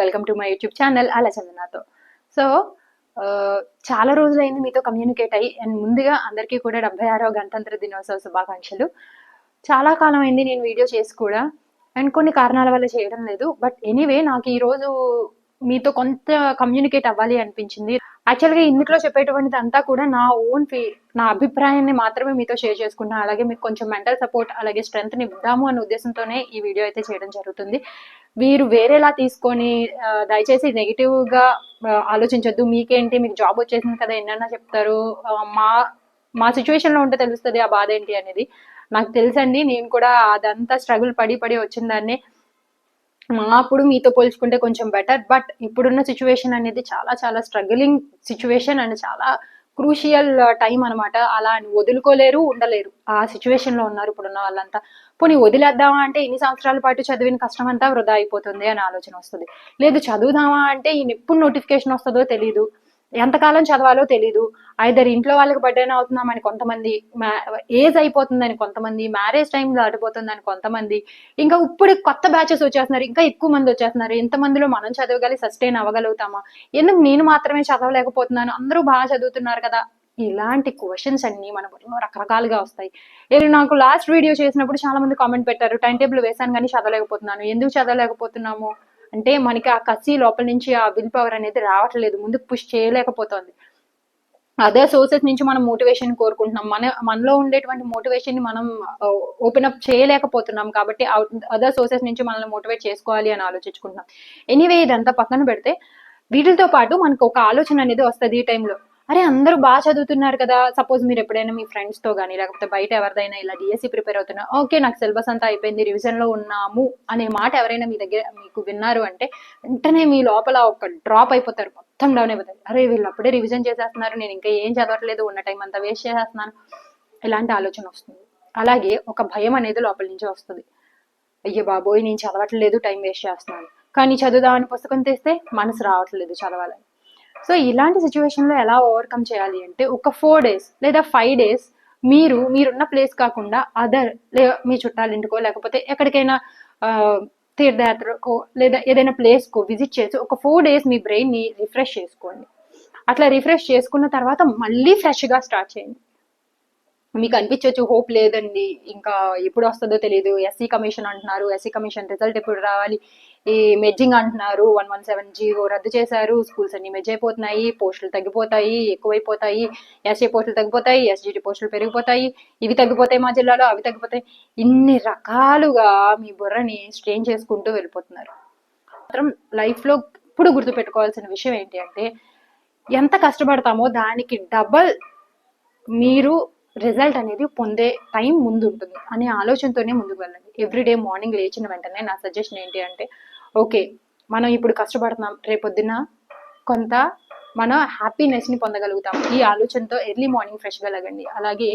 Welcome to my YouTube channel అలా చందనాతో. So చాలా రోజులైంది మీతో కమ్యూనికేట్ అయ్యి అండ్ ముందుగా అందరికీ కూడా డెబ్బై ఆరో గణతంత్ర దినోత్సవ శుభాకాంక్షలు. చాలా కాలం అయింది నేను వీడియో చేసి కూడా అండ్ కొన్ని కారణాల వల్ల చేయడం లేదు. బట్ ఎనీవే నాకు ఈరోజు మీతో కొంత కమ్యూనికేట్ అవ్వాలి అనిపించింది. యాక్చువల్గా ఇందులో చెప్పేటువంటిది అంతా కూడా నా ఓన్ ఫీ నా అభిప్రాయాన్ని మాత్రమే మీతో షేర్ చేసుకున్నా అలాగే మీకు కొంచెం మెంటల్ సపోర్ట్ అలాగే స్ట్రెంత్ని ఇద్దాము అనే ఉద్దేశంతోనే ఈ వీడియో అయితే చేయడం జరుగుతుంది. మీరు వేరేలా తీసుకొని దయచేసి నెగిటివ్గా ఆలోచించొద్దు. మీకేంటి? మీకు జాబ్ వచ్చేసింది కదా ఎన్నైనా చెప్తారు. మా మా సిచ్యువేషన్లో ఉంటే తెలుస్తుంది ఆ బాధ ఏంటి అనేది. నాకు తెలుసండి నేను కూడా అదంతా స్ట్రగుల్ పడి పడి వచ్చిన దాన్ని మా అప్పుడు మీతో పోల్చుకుంటే కొంచెం బెటర్ బట్ ఇప్పుడున్న సిచ్యువేషన్ అనేది చాలా చాలా స్ట్రగులింగ్ సిచ్యువేషన్ అండ్ చాలా క్రూషియల్ టైం uh, అన్నమాట. అలా అని వదులుకోలేరు ఉండలేరు. ఆ సిచ్యువేషన్లో ఉన్నారు ఇప్పుడున్న వాళ్ళంతా. పోనీ వదిలేద్దామా అంటే ఇన్ని సంవత్సరాల పాటు చదివిన కష్టం అంతా వృధా అయిపోతుంది అని ఆలోచన వస్తుంది. లేదు చదువుదామా అంటే ఈ ఎప్పుడు నోటిఫికేషన్ వస్తుందో తెలియదు ఎంతకాలం చదవాలో తెలీదు. ఐదర్ ఇంట్లో వాళ్ళకి బర్త్డేనే అవుతున్నామని కొంతమంది ఏజ్ అయిపోతుందని కొంతమంది మ్యారేజ్ టైం దాటిపోతుందని కొంతమంది ఇంకా ఇప్పుడు కొత్త బ్యాచెస్ వచ్చేస్తున్నారు ఇంకా ఎక్కువ మంది వచ్చేస్తున్నారు. ఎంతమందిలో మనం చదవగలి సస్టైన్ అవ్వగలుగుతామా? ఎందుకు నేను మాత్రమే చదవలేకపోతున్నాను? అందరూ బాగా చదువుతున్నారు కదా? ఇలాంటి క్వశ్చన్స్ అన్ని మన బుర్రలో రకరకాలుగా వస్తాయి. నేను నాకు లాస్ట్ వీడియో చేసినప్పుడు చాలా మంది కామెంట్ పెట్టారు టైం టేబుల్ వేసాను కానీ చదవలేకపోతున్నాను. ఎందుకు చదవలేకపోతున్నాము? అంటే మనకి ఆ కసి లోపల నుంచి ఆ విల్ పవర్ అనేది రావట్లేదు ముందు పుష్ చేయలేకపోతుంది. అదే సోర్సెస్ నుంచి మనం మోటివేషన్ కోరుకుంటున్నాం. మన మనలో ఉండేటువంటి మోటివేషన్ని మనం ఓపెన్ అప్ చేయలేకపోతున్నాం కాబట్టి అదర్ సోర్సెస్ నుంచి మనల్ని మోటివేట్ చేసుకోవాలి అని ఆలోచించుకుంటున్నాం. ఎనీవే ఇదంతా పక్కన పెడితే వీటితో పాటు మనకు ఒక ఆలోచన అనేది వస్తుంది ఈ టైంలో. అరే అందరూ బాగా చదువుతున్నారు కదా. సపోజ్ మీరు ఎప్పుడైనా మీ ఫ్రెండ్స్తో కానీ లేకపోతే బయట ఎవరిదైనా ఇలా డిఎస్సి ప్రిపేర్ అవుతున్నా ఓకే నాకు సిలబస్ అంతా అయిపోయింది రివిజన్లో ఉన్నాము అనే మాట ఎవరైనా మీ దగ్గర మీ మీకు విన్నారు అంటే వెంటనే మీ లోపల ఒక డ్రాప్ అయిపోతారు మొత్తం డౌన్ అయిపోతారు. అరే వీళ్ళు అప్పుడే రివిజన్ చేసేస్తున్నారు నేను ఇంకా ఏం చదవట్లేదు ఉన్న టైం అంతా వేస్ట్ చేసేస్తున్నాను. ఇలాంటి ఆలోచన వస్తుంది. అలాగే ఒక భయం అనేది లోపల నుంచి వస్తుంది. అయ్యో బాబోయ్ నేను చదవట్లేదు టైం వేస్ట్ చేస్తున్నాను. కానీ చదువుదామని పుస్తకం తెస్తే మనసు రావట్లేదు చదవాలని. సో ఇలాంటి సిచ్యువేషన్లో ఎలా ఓవర్కమ్ చేయాలి అంటే ఒక ఫోర్ డేస్ లేదా ఫైవ్ డేస్ మీరు మీరున్న ప్లేస్ కాకుండా అదర్ మీ చుట్టాలింటికో లేకపోతే ఎక్కడికైనా తీర్థయాత్రకో లేదా ఏదైనా ప్లేస్ కో విజిట్ చేసి ఒక ఫోర్ డేస్ మీ బ్రెయిన్ని రిఫ్రెష్ చేసుకోండి. అట్లా రిఫ్రెష్ చేసుకున్న తర్వాత మళ్ళీ ఫ్రెష్గా స్టార్ట్ చేయండి. మీకు అనిపించవచ్చు హోప్ లేదండి. ఇంకా ఎప్పుడు వస్తుందో తెలియదు ఎస్సీ కమిషన్ అంటున్నారు ఎస్సీ కమిషన్ రిజల్ట్ ఎప్పుడు రావాలి? ఈ మెడ్జింగ్ అంటున్నారు వన్ వన్ సెవెన్ జీరో రద్దు చేశారు. స్కూల్స్ అన్ని మెజ్ అయిపోతున్నాయి పోస్టులు తగ్గిపోతాయి ఎక్కువైపోతాయి. ఎస్సీ పోస్టులు తగ్గిపోతాయి ఎస్జిటి పోస్టులు పెరిగిపోతాయి. ఇవి తగ్గిపోతాయి మా జిల్లాలో అవి తగ్గిపోతాయి. ఇన్ని రకాలుగా మీ బుర్రని స్ట్రెయిన్ చేసుకుంటూ వెళ్ళిపోతున్నారు. మాత్రం లైఫ్లో ఇప్పుడు గుర్తుపెట్టుకోవాల్సిన విషయం ఏంటి అంటే ఎంత కష్టపడతామో దానికి డబల్ మీరు రిజల్ట్ అనేది పొందే టైం ముందు ఉంటుంది అనే ఆలోచనతోనే ముందుకు వెళ్ళండి. ఎవ్రీడే మార్నింగ్ లేచిన వెంటనే నా సజెషన్ ఏంటి అంటే ఓకే మనం ఇప్పుడు కష్టపడుతున్నాం రేపొద్దున కొంత మన హ్యాపీనెస్ని పొందగలుగుతాం. ఈ ఆలోచనతో ఎర్లీ మార్నింగ్ ఫ్రెష్గా లగండి. అలాగే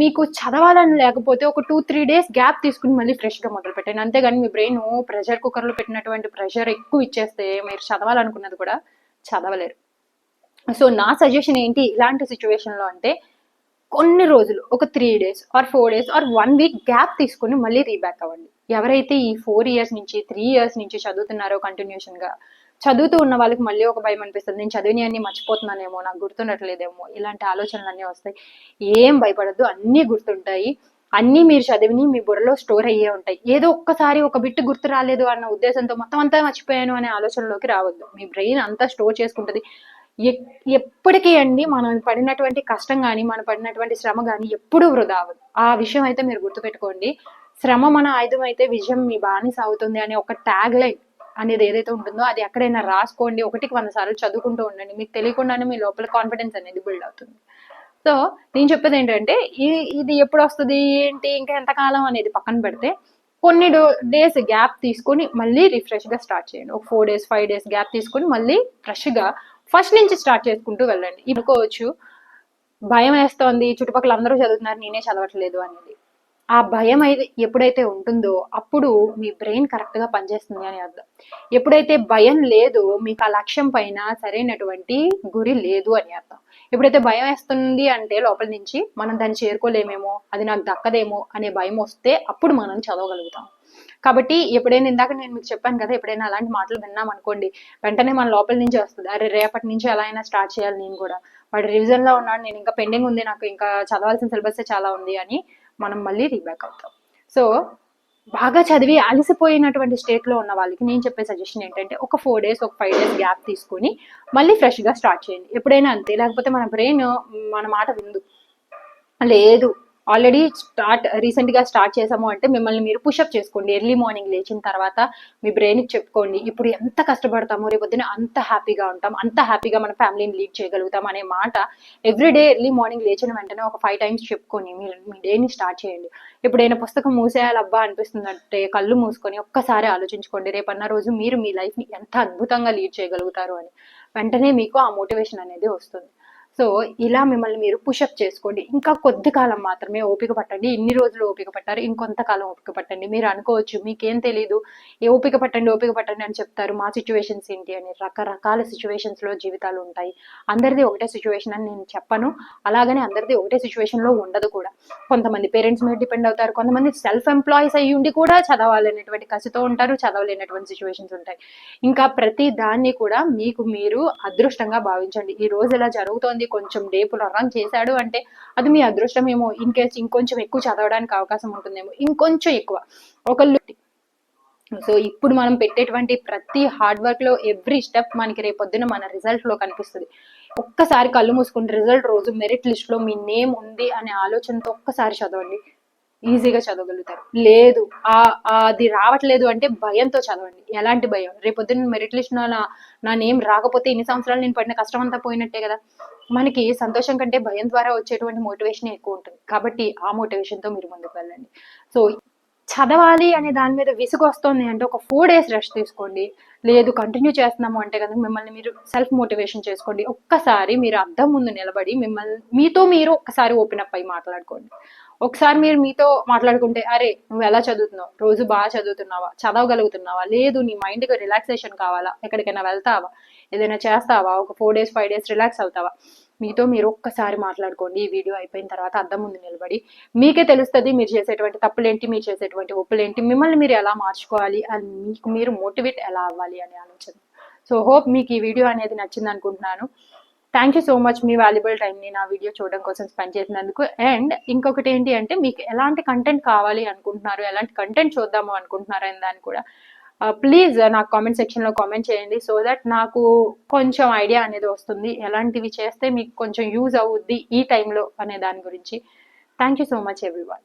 మీకు చదవాలని లేకపోతే ఒక టూ త్రీ డేస్ గ్యాప్ తీసుకుని మళ్ళీ ఫ్రెష్గా మొదలు పెట్టండి అంతేగాని మీ బ్రెయిన్ ప్రెషర్ కుక్కర్లో పెట్టినటువంటి ప్రెషర్ ఎక్కువ ఇచ్చేస్తే మీరు చదవాలనుకున్నది కూడా చదవలేరు. సో నా సజెషన్ ఏంటి? ఇలాంటి సిచ్యువేషన్లో అంటే కొన్ని రోజులు ఒక three days or four days or one week gap తీసుకొని మళ్ళీ రీబ్యాక్ అవ్వండి. ఎవరైతే ఈ ఫోర్ ఇయర్స్ నుంచి త్రీ ఇయర్స్ నుంచి చదువుతున్నారో కంటిన్యూషన్గా చదువుతూ ఉన్న వాళ్ళకి మళ్ళీ ఒక భయం అనిపిస్తుంది నేను చదివిని అన్ని మర్చిపోతున్నానేమో నాకు గుర్తుండట్లేదేమో. ఇలాంటి ఆలోచనలు అన్నీ వస్తాయి. ఏం భయపడద్దు అన్నీ గుర్తుంటాయి. అన్నీ మీరు చదివిని మీ బుర్రలో స్టోర్ అయ్యే ఉంటాయి. ఏదో ఒక్కసారి ఒక బిట్ గుర్తు రాలేదు అన్న ఉద్దేశంతో మొత్తం అంతా మర్చిపోయాను అనే ఆలోచనలోకి రావద్దు. మీ బ్రెయిన్ అంతా స్టోర్ చేసుకుంటుంది. ఎప్పటికీ అండి మనం పడినటువంటి కష్టం కానీ మనం పడినటువంటి శ్రమ కానీ ఎప్పుడూ వృధా అవ్వదు. ఆ విషయం అయితే మీరు గుర్తుపెట్టుకోండి. శ్రమ మన ఆయుధం అయితే విజయం మీ బానిస అవుతుంది అనే ఒక ట్యాగ్ లైన్ అనేది ఏదైతే ఉంటుందో అది ఎక్కడైనా రాసుకోండి. ఒకటికి వంద సార్లు చదువుకుంటూ ఉండండి. మీకు తెలియకుండానే మీ లోపల కాన్ఫిడెన్స్ అనేది బిల్డ్ అవుతుంది. సో నేను చెప్పేది ఏంటంటే ఇది ఇది ఎప్పుడు వస్తుంది? ఏంటి? ఇంకా ఎంతకాలం అనేది పక్కన పెడితే కొన్ని డేస్ గ్యాప్ తీసుకొని మళ్ళీ రిఫ్రెష్గా స్టార్ట్ చేయండి. ఒక four days five days gap తీసుకొని మళ్ళీ ఫ్రెష్గా ఫస్ట్ నుంచి స్టార్ట్ చేసుకుంటూ వెళ్ళండి. ఇప్పుకోవచ్చు భయం వేస్తోంది చుట్టుపక్కల అందరూ చదువుతున్నారు నేనే చదవట్లేదు అనేది. ఆ భయం అయితే ఎప్పుడైతే ఉంటుందో అప్పుడు మీ బ్రెయిన్ కరెక్ట్గా పనిచేస్తుంది అని అర్థం. ఎప్పుడైతే భయం లేదో మీకు ఆ లక్ష్యం పైన సరైనటువంటి గురి లేదు అని అర్థం. ఎప్పుడైతే భయం వేస్తుంది అంటే లోపల నుంచి మనం దాన్ని చేరుకోలేమేమో అది నాకు దక్కదేమో అనే భయం వస్తే అప్పుడు మనం చదవగలుగుతాం. కాబట్టి ఎప్పుడైనా ఇందాక నేను మీకు చెప్పాను కదా ఎప్పుడైనా అలాంటి మాటలు విన్నాం అనుకోండి వెంటనే మన లోపల నుంచి వస్తుంది. అరే రేపటి నుంచి ఎలా అయినా స్టార్ట్ చేయాలి నేను కూడా. వాడు రివిజన్లో ఉన్నాడు నేను ఇంకా పెండింగ్ ఉంది నాకు ఇంకా చదవాల్సిన సిలబస్ చాలా ఉంది అని మనం మళ్ళీ రీబ్యాక్ అవుతాం. సో బాగా చదివి అలసిపోయినటువంటి స్టేట్లో ఉన్న వాళ్ళకి నేను చెప్పే సజెషన్ ఏంటంటే ఒక ఫోర్ డేస్ ఒక ఫైవ్ డేస్ గ్యాప్ తీసుకొని మళ్ళీ ఫ్రెష్గా స్టార్ట్ చేయండి. ఎప్పుడైనా అంతే లేకపోతే మన బ్రెయిన్ మన మాట విందు లేదు ఆల్రెడీ స్టార్ట్ రీసెంట్గా స్టార్ట్ చేసాము అంటే మిమ్మల్ని మీరు పుషప్ చేసుకోండి. ఎర్లీ మార్నింగ్ లేచిన తర్వాత మీ బ్రెయిన్కి చెప్పుకోండి. ఇప్పుడు ఎంత కష్టపడతామో రేపొద్దున అంత హ్యాపీగా ఉంటాం అంత హ్యాపీగా మన ఫ్యామిలీని లీడ్ చేయగలుగుతాం అనే మాట ఎవ్రీ డే ఎర్లీ మార్నింగ్ లేచిన వెంటనే ఒక ఫైవ్ టైమ్స్ చెప్పుకొని మీరు మీ డేని స్టార్ట్ చేయండి. ఎప్పుడైనా పుస్తకం మూసేయాలబ్బా అనిపిస్తుంది అనిపిస్తుందంటే కళ్ళు మూసుకొని ఒక్కసారి ఆలోచించుకోండి. రేపన్న రోజు మీరు మీ లైఫ్ని ఎంత అద్భుతంగా లీడ్ చేయగలుగుతారు అని. వెంటనే మీకు ఆ మోటివేషన్ అనేది వస్తుంది. సో ఇలా మిమ్మల్ని మీరు పుషప్ చేసుకోండి. ఇంకా కొద్ది కాలం మాత్రమే ఓపిక పట్టండి. ఇన్ని రోజులు ఓపిక పట్టారు ఇంకొంతకాలం ఓపిక పట్టండి. మీరు అనుకోవచ్చు మీకేం తెలీదు ఏ ఓపిక పట్టండి ఓపిక పట్టండి అని చెప్తారు. మా సిచ్యువేషన్స్ ఏంటి అని రకరకాల సిచ్యువేషన్స్లో జీవితాలు ఉంటాయి. అందరిది ఒకటే సిచ్యువేషన్ అని నేను చెప్పను. అలాగనే అందరిది ఒకటే సిచ్యువేషన్లో ఉండదు కూడా. కొంతమంది పేరెంట్స్ మీద డిపెండ్ అవుతారు. కొంతమంది సెల్ఫ్ ఎంప్లాయీస్ అయ్యి ఉండి కూడా చదవాలనేటువంటి కసితో ఉంటారు చదవలేనటువంటి సిచ్యువేషన్స్ ఉంటాయి. ఇంకా ప్రతి దాన్ని కూడా మీకు మీరు అదృష్టంగా భావించండి. ఈ రోజు ఇలా జరుగుతోంది కొంచెం డేపులు రన్ చేశాడు అంటే అది మీ అదృష్టం ఏమో. ఇన్ కేస్ ఇంకొంచెం ఎక్కువ చదవడానికి అవకాశం ఉంటుందేమో. ఇంకొంచెం ఎక్కువ. ఒకళ్ళు సో ఇప్పుడు మనం పెట్టేటువంటి ప్రతి హార్డ్ వర్క్లో ఎవ్రీ స్టెప్ మనకి రేపొద్దున మన రిజల్ట్లో కనిపిస్తుంది. ఒక్కసారి కళ్ళు మూసుకుని రిజల్ట్ రోజు మెరిట్ లిస్ట్లో మీ నేమ్ ఉంది అనే ఆలోచనతో ఒక్కసారి చదవండి. ఈజీగా చదవగలుగుతారు. లేదు ఆ అది రావట్లేదు అంటే భయంతో చదవండి. ఎలాంటి భయం? రేపొద్దున మెరిట్ లిస్ట్ నా నా నేమ్ రాకపోతే ఇన్ని సంవత్సరాలు నేను పడిన కష్టం అంతా పోయినట్టే కదా. మనకి సంతోషం కంటే భయం ద్వారా వచ్చేటువంటి మోటివేషన్ ఎక్కువ ఉంటుంది. కాబట్టి ఆ మోటివేషన్తో మీరు ముందుకు వెళ్ళండి. సో చదవాలి అనే దాని మీద విసుగు వస్తుంది అంటే ఒక ఫోర్ డేస్ రెస్ట్ తీసుకోండి. లేదు కంటిన్యూ చేస్తున్నాము అంటే కనుక మిమ్మల్ని మీరు సెల్ఫ్ మోటివేషన్ చేసుకోండి. ఒక్కసారి మీరు అద్దం ముందు నిలబడి మిమ్మల్ని మీతో మీరు ఒక్కసారి ఓపెన్ అప్ అయి మాట్లాడుకోండి. ఒకసారి మీరు మీతో మాట్లాడుకుంటే అరే నువ్వు ఎలా చదువుతున్నావు? రోజు బాగా చదువుతున్నావా? చదవగలుగుతున్నావా? లేదు నీ మైండ్కి రిలాక్సేషన్ కావాలా? ఎక్కడికైనా వెళ్తావా? ఏదైనా చేస్తావా? ఒక four days five days relax అవుతావా? మీతో మీరు ఒక్కసారి మాట్లాడుకోండి. ఈ వీడియో అయిపోయిన తర్వాత అద్దం ముందు నిలబడి మీకే తెలుస్తుంది మీరు చేసేటువంటి తప్పులేంటి మీరు చేసేటువంటి ఒప్పులేంటి మిమ్మల్ని మీరు ఎలా మార్చుకోవాలి అని మీకు మీరు మోటివేట్ ఎలా అవ్వాలి అనే ఆలోచన. సో హోప్ మీకు ఈ వీడియో అనేది నచ్చింది అనుకుంటున్నాను థ్యాంక్ యూ సో మచ్ మీ వాల్యుబుల్ టైంని నా వీడియో చూడడం కోసం స్పెండ్ చేసినందుకు. అండ్ ఇంకొకటి ఏంటి అంటే మీకు ఎలాంటి కంటెంట్ కావాలి అనుకుంటున్నారు ఎలాంటి కంటెంట్ చూద్దాము అనుకుంటున్నారు అని దాన్ని కూడా ప్లీజ్ నాకు కామెంట్ సెక్షన్లో కామెంట్ చేయండి సో దట్ నాకు కొంచెం ఐడియా అనేది వస్తుంది. ఎలాంటివి చేస్తే మీకు కొంచెం యూజ్ అవుద్ది ఈ టైంలో అనే దాని గురించి. Thank you so much everyone